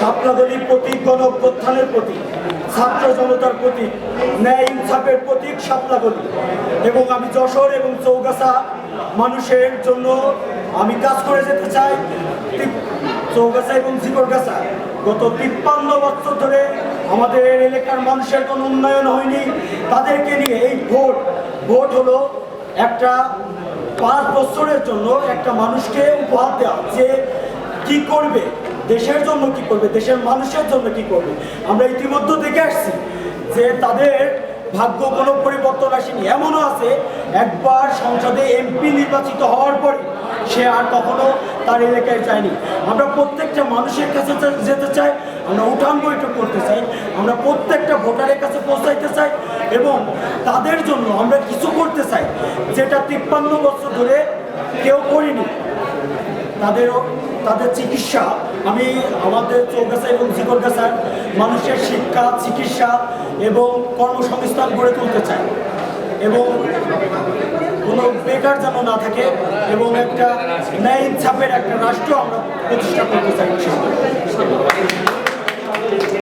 শাপলাগলির প্রতীক গণ অভ্যুত্থানের প্রতীক, ছাত্র জনতার প্রতীক, ন্যায় ইনসাফের প্রতীক শাপলাগলি এবং আমি যশোর এবং চৌগাছা মানুষের জন্য আমি কাজ করে যেতে চাই। চৌগাছা এবং জিকরগাছা গত তিপ্পান্ন বছর ধরে আমাদের এলাকার মানুষের কোনো উন্নয়ন হয়নি। তাদেরকে নিয়ে এই ভোট ভোট হলো একটা পাঁচ বছরের জন্য একটা মানুষকে উপহার দেওয়া যে কি করবে দেশের জন্য কি করবে, দেশের মানুষের জন্য কি করবে? আমরা ইতিমধ্যে দেখে আসছি যে তাদের ভাগ্য কোনো পরিবর্তন আসেনি। এমনও আছে, একবার সংসদে এমপি নির্বাচিত হওয়ার পরে সে আর কখনো তার এলাকায় যায়নি। আমরা প্রত্যেকটা মানুষের কাছে যেতে চাই, আমরা উঠান বৈঠক করতে চাই, আমরা প্রত্যেকটা ভোটারের কাছে পৌঁছাইতে চাই এবং তাদের জন্য আমরা কিছু করতে চাই, যেটা তিপ্পান্ন বছর ধরে কেউ করিনি। তাদের তাদের চিকিৎসা, আমি আমাদের চৌগাছা এবং জিকরগাছার মানুষের শিক্ষা, চিকিৎসা এবং কর্মসংস্থান গড়ে তুলতে চাই এবং কোনো বেকার যেন না থাকে এবং একটা ন্যায় ছাপের একটা রাষ্ট্র আমরা প্রতিষ্ঠা করতে চাই।